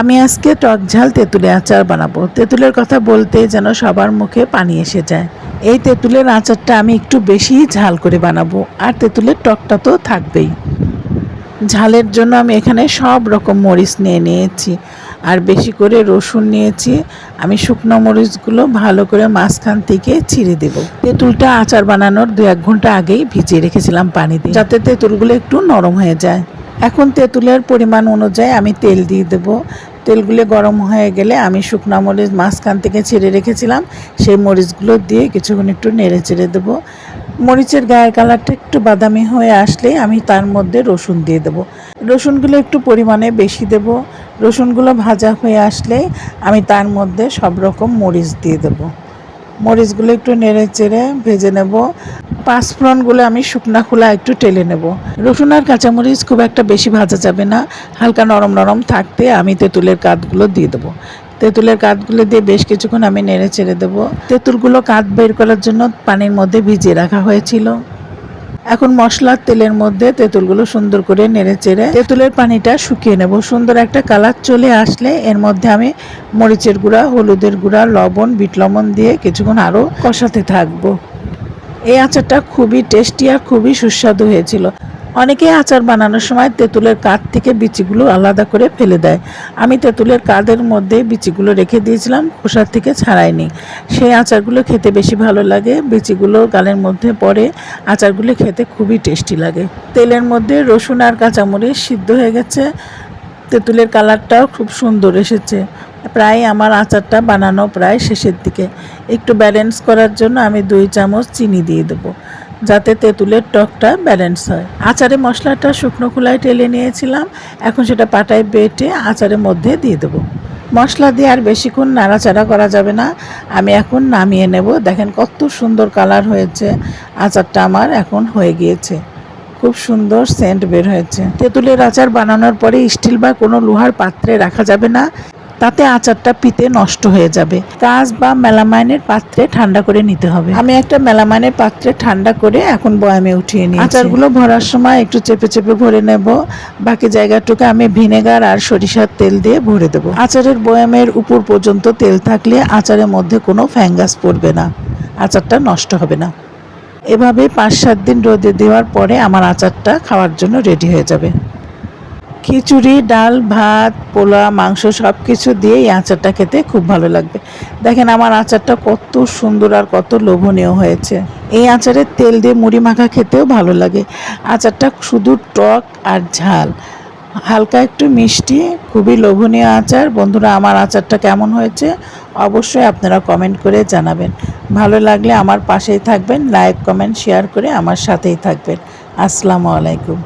আমি আজকে টক ঝাল তেঁতুলের আচার বানাবো। তেঁতুলের কথা বলতে যেন সবার মুখে পানি এসে যায়। এই তেঁতুলের আচারটা আমি একটু বেশি ঝাল করে বানাবো, আর তেঁতুলের টকটা তো থাকবেই। ঝালের জন্য আমি এখানে সব রকম মরিচ নিয়ে নিয়েছি, আর বেশি করে রসুন নিয়েছি। আমি শুকনো মরিচগুলো ভালো করে মাঝখান থেকে ছিঁড়ে দেব। তেঁতুলটা আচার বানানোর দু এক ঘণ্টা আগেই ভিজিয়ে রেখেছিলাম পানি দিয়ে যাতে তেঁতুলগুলো একটু নরম হয়ে যায়। এখন তেঁতুলের পরিমাণ অনুযায়ী আমি তেল দিয়ে দেবো। তেলগুলো গরম হয়ে গেলে আমি শুকনো মরিচ মাঝখান থেকে ছিঁড়ে রেখেছিলাম। সেই মরিচগুলো দিয়ে কিছুক্ষণ একটু নেড়ে চেড়ে দেবো। মরিচের গায়ের কালারটা একটু বাদামি হয়ে আসলে আমি তার মধ্যে রসুন দিয়ে দেবো। রসুনগুলো একটু পরিমাণে বেশি দেব। রসুনগুলো ভাজা হয়ে আসলে আমি তার মধ্যে সব রকম মরিচ দিয়ে দেবো। মরিচগুলো একটু নেড়ে চেড়ে ভেজে নেব। পাঁচফোড়নগুলো আমি শুকনা খোলা একটু টেলে নেব। রসুন আর কাঁচামরিচ খুব একটা বেশি ভাজা যাবে না। হালকা নরম নরম থাকতে আমি তেঁতুলের কাঁধগুলো দিয়ে দেবো। তেঁতুলের কাঁধগুলো দিয়ে বেশ কিছুক্ষণ আমি নেড়ে চেড়ে দেবো। তেঁতুলগুলো কাঁধ বের করার জন্য পানির মধ্যে ভিজিয়ে রাখা হয়েছিল। এখন মশলার তেলের মধ্যে তেঁতুলগুলো সুন্দর করে নেড়ে চেড়ে তেঁতুলের পানিটা শুকিয়ে নেব। সুন্দর একটা কালার চলে আসলে এর মধ্যে আমি মরিচের গুঁড়া, হলুদের গুঁড়া, লবণ, বিট লবণ দিয়ে কিছুক্ষণ আরও কষাতে থাকব। এই আচারটা খুবই টেস্টি আর খুবই সুস্বাদু হয়েছিল। অনেকে আচার বানানোর সময় তেঁতুলের কাঠ থেকে বিচিগুলো আলাদা করে ফেলে দেয়। আমি তেঁতুলের কাঠের মধ্যে বিচিগুলো রেখে দিয়েছিলাম খোসার থেকে ছাড়াইনি সেই আচারগুলো খেতে বেশি ভালো লাগে। বিচিগুলো গালের মধ্যে পড়ে, আচারগুলো খেতে খুবই টেস্টি লাগে। তেলের মধ্যে রসুন আর কাঁচামরিচ সিদ্ধ হয়ে গেছে। তেঁতুলের কালারটাও খুব সুন্দর এসেছে। প্রায় আমার আচারটা বানানো প্রায় শেষের দিকে। একটু ব্যালেন্স করার জন্য আমি দুই চামচ চিনি দিয়ে দেবো। যাতে তেঁতুলের টকটা ব্যালেন্স হয়। আচারে মশলাটা শুকনো খোলায় টেলে নিয়েছিলাম, এখন সেটা পাটায় বেটে আচারের মধ্যে দিয়ে দেবো। মশলা দিয়ে আর বেশিক্ষণ নাড়াচাড়া করা যাবে না, আমি এখন নামিয়ে নেব। দেখেন কত সুন্দর কালার হয়েছে, আচারটা আমার এখন হয়ে গিয়েছে। খুব সুন্দর সেন্ট বের হয়েছে। তেঁতুলের আচার বানানোর পরে স্টিল বা কোনো লোহার পাত্রে রাখা যাবে না। তাতে আচারটা পিতে নষ্ট হয়ে যাবে। কাঁচ বা মেলামাইনের পাত্রে ঠান্ডা করে নিতে হবে। আমি একটা মেলামাইনের পাত্রে ঠান্ডা করে এখন বয়ামে উঠিয়ে নিই আচারগুলো ভরার সময় একটু চেপে চেপে ভরে নেব। বাকি জায়গাটুকু আমি ভিনেগার আর সরিষার তেল দিয়ে ভরে দেবো। আচারের বয়ামের উপর পর্যন্ত তেল থাকলে আচারের মধ্যে কোনো ফ্যাঙ্গাস পড়বে না। আচারটা নষ্ট হবে না। এভাবে পাঁচ সাত দিন রোদে দেওয়ার পরে আমার আচারটা খাওয়ার জন্য রেডি হয়ে যাবে। খিচুড়ি, ডাল, ভাত পোলা মাংস সব কিছু দিয়ে এই আচারটা খেতে খুব ভালো লাগবে। দেখেন আমার আচারটা কত সুন্দর আর কত লোভনীয় হয়েছে। এই আচারের তেল দিয়ে মুড়ি মাখা খেতেও ভালো লাগে। আচারটা শুধু টক আর ঝাল। হালকা একটু মিষ্টি, খুবই লোভনীয় আচার। বন্ধুরা, আমার আচারটা কেমন হয়েছে অবশ্যই আপনারা কমেন্ট করে জানাবেন। ভালো লাগলে আমার পাশেই থাকবেন, লাইক, কমেন্ট, শেয়ার করে আমার সাথেই থাকবেন। আসসালামু আলাইকুম।